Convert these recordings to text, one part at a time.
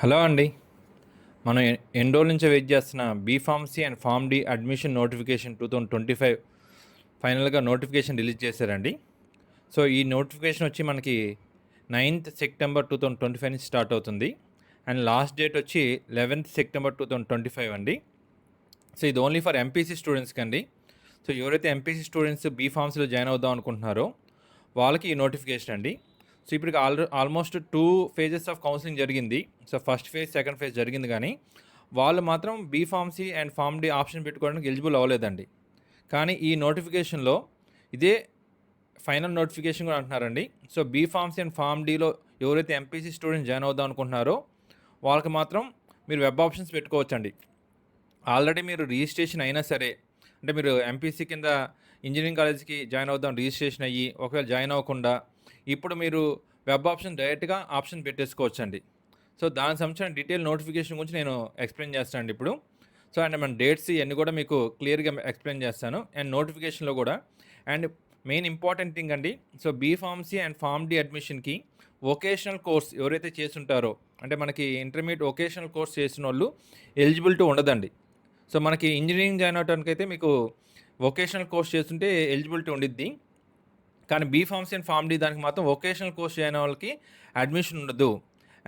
Hello అండి. మనం ఎన్ని రోజుల నుంచి వెయిట్ చేస్తున్న B pharmacy and pharm D admission notification two thousand twenty five ఫైనల్గా నోటిఫికేషన్ రిలీజ్ చేశారండి. సో ఈ నోటిఫికేషన్ వచ్చి మనకి ninth September two thousand twenty five నుంచి స్టార్ట్ అవుతుంది. అండ్ లాస్ట్ డేట్ వచ్చి eleventh September two thousand twenty five అండి. So ఇది ఓన్లీ ఫర్ ఎంపీసీ స్టూడెంట్స్కి అండి సో ఎవరైతే ఎంపీసీ స్టూడెంట్స్ బీ ఫార్మ్స్లో జాయిన్ అవుదాం అనుకుంటున్నారో వాళ్ళకి ఈ నోటిఫికేషన్ అండి. సో ఇప్పటికి all almost two phases of counselling జరిగింది. So first phase second phase జరిగింది కానీ వాళ్ళు మాత్రం B pharmacy and pharm D option పెట్టుకోవడానికి ఎలిజిబుల్ అవ్వలేదండి. కానీ ఈ నోటిఫికేషన్లో ఇదే ఫైనల్ నోటిఫికేషన్ కూడా అంటున్నారండి. So B pharmacy and pharm డీలో ఎవరైతే ఎంపీసీ స్టూడెంట్ జాయిన్ అవుదాం అనుకుంటున్నారో వాళ్ళకి మాత్రం మీరు వెబ్ ఆప్షన్స్ పెట్టుకోవచ్చండి. ఆల్రెడీ మీరు రిజిస్ట్రేషన్ అయినా సరే అంటే మీరు ఎంపీసీ కింద ఇంజనీరింగ్ కాలేజ్కి జాయిన్ అవుదాం రిజిస్ట్రేషన్ అయ్యి ఒకవేళ జాయిన్ అవ్వకుండా ఇప్పుడు మీరు వెబ్ ఆప్షన్ డైరెక్ట్గా ఆప్షన్ పెట్టేసుకోవచ్చు అండి సో దానికి సంబంధించిన డీటెయిల్ నోటిఫికేషన్ గురించి నేను ఎక్స్ప్లెయిన్ చేస్తానండి ఇప్పుడు. సో అండ్ మన డేట్స్ ఇవన్నీ కూడా మీకు క్లియర్గా ఎక్స్ప్లెయిన్ చేస్తాను. అండ్ నోటిఫికేషన్లో కూడా. అండ్ మెయిన్ ఇంపార్టెంట్ థింగ్ అండి. So B pharmacy and pharm D అడ్మిషన్కి vocational course ఎవరైతే చేస్తుంటారో అంటే మనకి ఇంటర్మీడియట్ వొకేషనల్ కోర్స్ చేసిన వాళ్ళు ఎలిజిబిలిటీ ఉండదండి. సో మనకి ఇంజనీరింగ్ జాయిన్ అవడానికి అయితే మీకు వొకేషనల్ కోర్స్ చేస్తుంటే ఎలిజిబిలిటీ ఉండిద్ది. కానీ B pharmacy and pharm D దానికి మాత్రం వొకేషనల్ కోర్స్ చేయని వాళ్ళకి అడ్మిషన్ ఉండదు.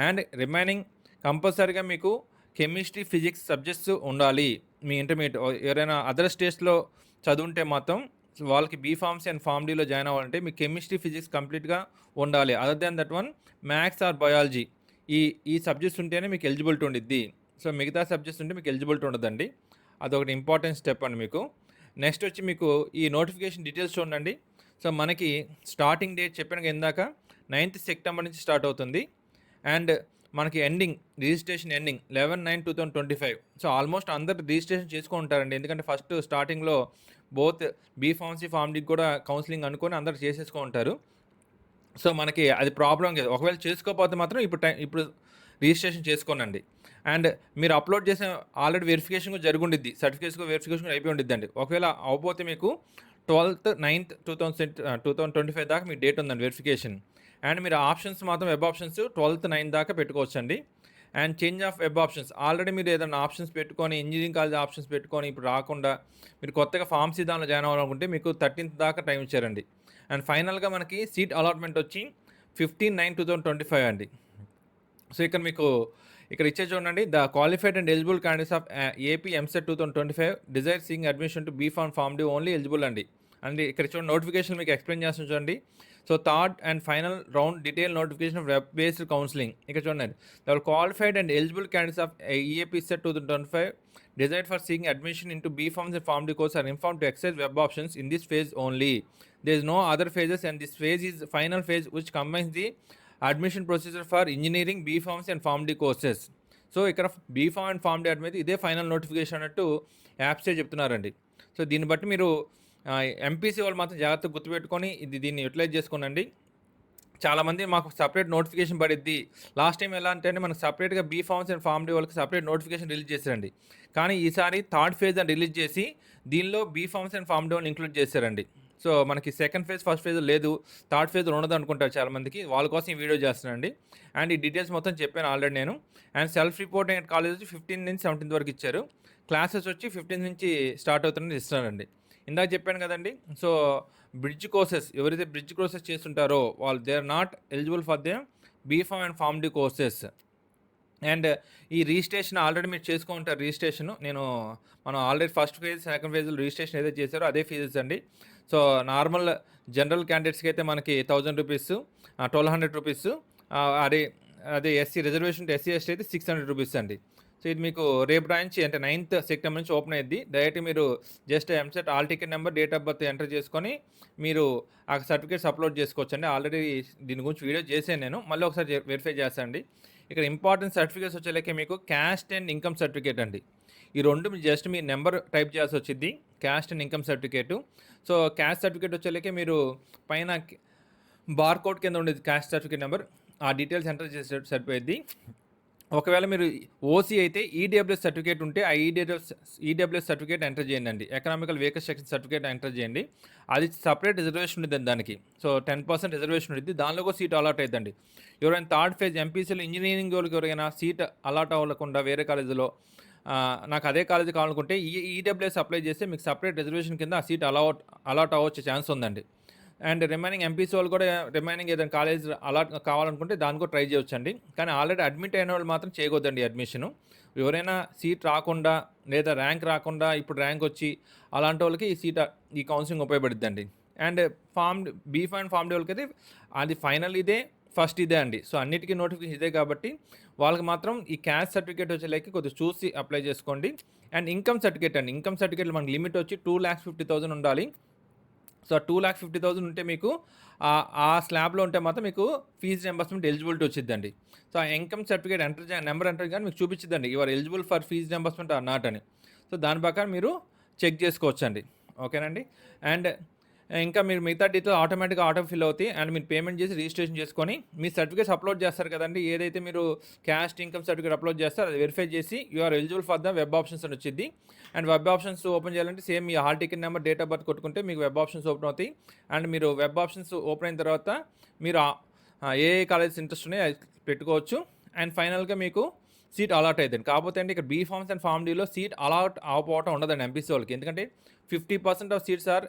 అండ్ రిమైనింగ్ కంపల్సరీగా మీకు కెమిస్ట్రీ ఫిజిక్స్ సబ్జెక్ట్స్ ఉండాలి. మీ ఇంటర్మీడియట్ ఎవరైనా అదర్ స్టేట్స్లో చదువుంటే మాత్రం వాళ్ళకి బీ ఫార్మసీ అండ్ ఫార్మ్ డీలో జాయిన్ అవ్వాలంటే మీ కెమిస్ట్రీ ఫిజిక్స్ కంప్లీట్గా ఉండాలి. Other than that one maths or biology ఈ ఈ సబ్జెక్ట్స్ ఉంటేనే మీకు ఎలిజిబిలిటీ ఉండిద్ది. సో మిగతా సబ్జెక్ట్స్ ఉంటే మీకు ఎలిజిబిలిటీ ఉండదండి. అదొకటి ఇంపార్టెంట్ స్టెప్ అండి మీకు. నెక్స్ట్ వచ్చి మీకు ఈ నోటిఫికేషన్ డీటెయిల్స్ చూడండి. సో మనకి స్టార్టింగ్ డేట్ చెప్పిన ఇందాక నైన్త్ సెప్టెంబర్ నుంచి స్టార్ట్ అవుతుంది. అండ్ మనకి ending registration ending eleven nine two thousand twenty five so almost అందరు రిజిస్ట్రేషన్ చేసుకొని ఉంటారండి. ఎందుకంటే ఫస్ట్ స్టార్టింగ్లో బోత్ బీ ఫార్మసీ ఫార్మ్డీకి కూడా కౌన్సిలింగ్ అనుకొని అందరు చేసేసుకో ఉంటారు. సో మనకి అది ప్రాబ్లం లేదు ఒకవేళ చేసుకోకపోతే మాత్రం ఇప్పుడు టైం ఇప్పుడు రిజిస్ట్రేషన్ చేసుకోనండి. అండ్ మీరు అప్లోడ్ చేసిన ఆల్రెడీ వెరిఫికేషన్ కూడా జరిగి ఉండిద్ది. సర్టిఫికేషన్ వెరిఫికేషన్ కూడా అయిపోయి ఉండిద్దండి. ఒకవేళ అవకపోతే మీకు twelfth ninth two thousand two thousand twenty five దాకా మీకు డేట్ ఉందండి వెరిఫికేషన్ అండ్ మీరు ఆప్షన్స్ మాత్రం వెబ్ ఆప్షన్స్ ట్వెల్త్ నైన్ దాకా పెట్టుకోవచ్చండి. And change of web options already మీరు ఏదైనా ఆప్షన్స్ పెట్టుకొని ఇంజనీరింగ్ కాలేజ్ ఆప్షన్స్ పెట్టుకొని ఇప్పుడు రాకుండా మీరు కొత్తగా ఫార్మ్ దానిలో జాయిన్ అవ్వాలనుకుంటే మీకు థర్టీన్త్ దాకా టైం ఇచ్చారండి. అండ్ ఫైనల్గా మనకి సీట్ అలాట్మెంట్ వచ్చి fifteen nine two thousand twenty five అండి. సో ఇక్కడ మీకు ఇక్కడ ఇచ్చే చూడండి the qualified and eligible candidates of AP EAMCET two thousand twenty five desiring admission to B pharm pharm D only eligible అండి. అండ్ ఇక్కడ చూడండి నోటిఫికేషన్ మీకు ఎక్స్ప్లెయిన్ చేస్తాను చూడండి. So third and final round detail notification of web based counselling ఇక్కడ చూడండి దాని qualified and eligible candidates of EAPCET two thousand twenty five desired for seeking admission in to B pharms and pharm D courses or inform to exercise web options in this phase only there is no other phases and this phase is final phase which combines the admission procedure for engineering B pharms and pharm D courses so ఇక్కడ B pharm and pharm D అడ్మిది ఇదే final notification అన్నట్టు యాప్సే చెప్తున్నారండి. So దీన్ని బట్టి మీరు MPC వాళ్ళు మాత్రం జాగ్రత్తగా గుర్తుపెట్టుకొని ఇది దీన్ని యూటిలైజ్ చేసుకోనండి. చాలామంది మాకు సపరేట్ నోటిఫికేషన్ పడిద్ది. లాస్ట్ టైం ఎలా అంటే మనకు సపరేట్గా B pharms and pharm D వాళ్ళకి సపరేట్ నోటిఫికేషన్ రిలీజ్ చేశారండి. కానీ ఈసారి థర్డ్ ఫేజ్ అని రిలీజ్ చేసి దీనిలో be forms and pharm D వాళ్ళని ఇంక్లూడ్ చేశారండి. సో మనకి సెకండ్ ఫేజ్ ఫస్ట్ ఫేజ్ లేదు. థర్డ్ ఫేజ్ ఉండదు అనుకుంటారు చాలామందికి. వాళ్ళ కోసం ఈ వీడియో చేస్తున్నానండి. అండ్ ఈ డీటెయిల్స్ మొత్తం చెప్పాను ఆల్రెడీ నేను. అండ్ సెల్ఫ్ రిపోర్టింగ్ కాలేజ్ వచ్చి ఫిఫ్టీన్ నుంచి సెవెంటీన్త్ వరకు ఇచ్చారు. క్లాసెస్ వచ్చి ఫిఫ్టీన్ నుంచి స్టార్ట్ అవుతుందని ఇస్తున్నానండి ఇందాక చెప్పాను కదండి. సో బ్రిడ్జ్ కోర్సెస్ ఎవరైతే బ్రిడ్జ్ కోర్సెస్ చేస్తుంటారో వాళ్ళు they are not eligible for the B pharm and pharm D courses. And ఈ రిజిస్ట్రేషన్ ఆల్రెడీ మీరు చేసుకుంటారు రిజిస్ట్రేషన్ నేను మనం ఆల్రెడీ ఫస్ట్ ఫేజ్ సెకండ్ ఫేజ్లో రిజిస్ట్రేషన్ ఏదైతే చేశారో అదే ఫీజెస్ అండి. సో నార్మల్ జనరల్ క్యాండిడేట్స్కి అయితే మనకి thousand rupees twelve hundred rupees అదే అదే ఎస్సీ రిజర్వేషన్ ఎస్సీ ఎస్టీ అయితే సిక్స్ హండ్రెడ్ రూపీస్ అండి. సో ఇది మీకు రేపు నుంచి అంటే నైన్త్ సెప్టెంబర్ నుంచి ఓపెన్ అయ్యింది డైరెక్ట్ మీరు just EAMCET hall ticket number date of birth enter చేసుకొని మీరు ఆ సర్టిఫికేట్స్ అప్లోడ్ చేసుకోవచ్చు అండి ఆల్రెడీ దీని గురించి వీడియో చేశాను నేను. మళ్ళీ ఒకసారి వెరిఫై చేస్తాండి ఇక్కడ ఇంపార్టెంట్ సర్టిఫికేట్స్ వచ్చేలాకే మీకు క్యాస్ట్ అండ్ ఇన్కమ్ సర్టిఫికేట్ అండి. ఈ రెండు జస్ట్ మీ నెంబర్ టైప్ చేయాల్సి వచ్చింది caste and income certificate so caste certificate వచ్చేలాకే మీరు పైన బార్కోడ్ కింద ఉండేది క్యాస్ట్ సర్టిఫికేట్ నెంబర్ ఆ డీటెయిల్స్ ఎంటర్ చేసే సరిపోయింది ఒకవేళ మీరు ఓసీ అయితే ఈడబ్ల్యూఎస్ సర్టిఫికేట్ ఉంటే ఆ ఈడబ్ల్యూఎస్ ఈడబ్ల్యూఎస్ సర్టిఫికేట్ ఎంటర్ చేయండి. అండి economical vehicle section certificate enter చేయండి. అది సపరేట్ రిజర్వేషన్ ఉంటుంది దానికి. సో టెన్ పర్సెంట్ రిజర్వేషన్ ఉంటుంది దానిలో కూడా సీట్ అలాట్ అవుతుందండి ఎవరైనా థర్డ్ ఫేజ్ ఎంపీసీలో ఇంజనీరింగ్ వాళ్ళకి ఎవరైనా సీట్ అలాట్ అవ్వకుండా వేరే కాలేజీలో నాకు అదే కాలేజీ కావాలనుకుంటే ఈ ఈడబ్ల్యూఎస్ అప్లై చేస్తే మీకు సపరేట్ రిజర్వేషన్ కింద ఆ సీట్ అలాట్ అలాట్ అవ్వచ్చే ఛాన్స్ ఉందండి. అండ్ రిమైనింగ్ ఎంపీసీ వాళ్ళు కూడా రిమైనింగ్ ఏదైనా కాలేజ్ అలాట్ కావాలనుకుంటే దానికి కూడా ట్రై చేయొచ్చండి. కానీ ఆల్రెడీ అడ్మిట్ అయిన వాళ్ళు మాత్రం చేయకూడదండి అడ్మిషను. ఎవరైనా సీట్ రాకుండా లేదా ర్యాంక్ రాకుండా ఇప్పుడు ర్యాంక్ వచ్చి అలాంటి వాళ్ళకి ఈ సీట్ ఈ counselling ఉపయోగపడుద్దండి. And pharm B and pharm D వాళ్ళకి అయితే అది ఫైనల్ ఇదే ఫస్ట్ ఇదే అండి. సో అన్నిటికీ నోటిఫికేషన్ ఇదే కాబట్టి వాళ్ళకి మాత్రం ఈ క్యాస్ట్ సర్టిఫికేట్ వచ్చేలాకి కొద్దిగా చూసి అప్లై చేసుకోండి. అండ్ ఇన్కమ్ సర్టిఫికేట్ అండి. ఇన్కమ్ సర్టిఫికేట్ మనకి లిమిట్ వచ్చి టూ ల్యాక్స్ ఫిఫ్టీ థౌసండ్ ఉండాలి. So two lakh fifty thousand ఉంటే మీకు ఆ- స్లాబ్లో ఉంటే మాత్రం మీకు ఫీజు రింబర్స్మెంట్ ఎలిజిబిలిటీ వచ్చిందండి సో ఆ income certificate enter number enter కానీ మీకు చూపించిద్దండి. Your eligible for fee reimbursement or not అని. సో దాని ప్రకారం మీరు చెక్ చేసుకోవచ్చండి. ఓకేనండి అండ్ ఇంకా మీరు మిగతా డీటెయిల్ ఆటోమేటిక్గా ఆటో ఫిల్ అవుతాయి. అండ్ మీరు పేమెంట్ చేసి రిజిస్ట్రేషన్ చేసుకొని మీ సర్టిఫికేట్స్ అప్లోడ్ చేస్తారు కదండి. ఏదైతే మీరు క్యాస్ట్ ఇన్కమ్ సర్టిఫికేట్ అప్లోడ్ చేస్తారో అది వెరిఫై చేసి you are eligible for the web options అని వచ్చింది. అండ్ వెబ్ ఆప్షన్స్ ఓపెన్ చేయాలంటే same me hall ticket number date of birth కొట్టుకుంటే మీకు వెబ్ ఆప్షన్స్ ఓపెన్ అవుతాయి. అండ్ మీరు వెబ్ ఆప్షన్స్ ఓపెన్ అయిన తర్వాత మీరు ఏ ఏ కాలేజెస్ ఇంట్రెస్ట్ ఉన్నాయో అది పెట్టుకోవచ్చు. అండ్ ఫైనల్గా మీకు సీట్ అలాట్ అవుతుంది కాకపోతే అంటే ఇక్కడ బీ ఫార్మ్స్ అండ్ ఫార్మ్ డీలో సీట్ అలాట్ అవ్వకపోవటం ఉండదండి ఎంపీసీ వాళ్ళకి. ఎందుకంటే fifty percent of seats are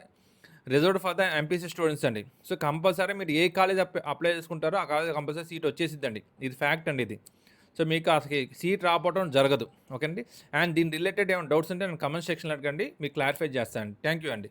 reserved for the MPC students అండి. సో కంపల్సరీ మీరు ఏ కాలేజ్ అప్లై చేసుకుంటారో ఆ కాలేజ్ కంపల్సరీ సీట్ వచ్చేసిద్దండి. ఇది ఫ్యాక్ట్ అండి ఇది. సో మీకు అసలు సీట్ రాపోవడం జరగదు. ఓకే అండి? అండ్ దీని రిలేటెడ్ ఏమైనా డౌట్స్ ఉంటే నేను కమెంట్ సెక్షన్లో అడగండి. మీకు క్లారిఫై చేస్తాను. థ్యాంక్ యూ అండి.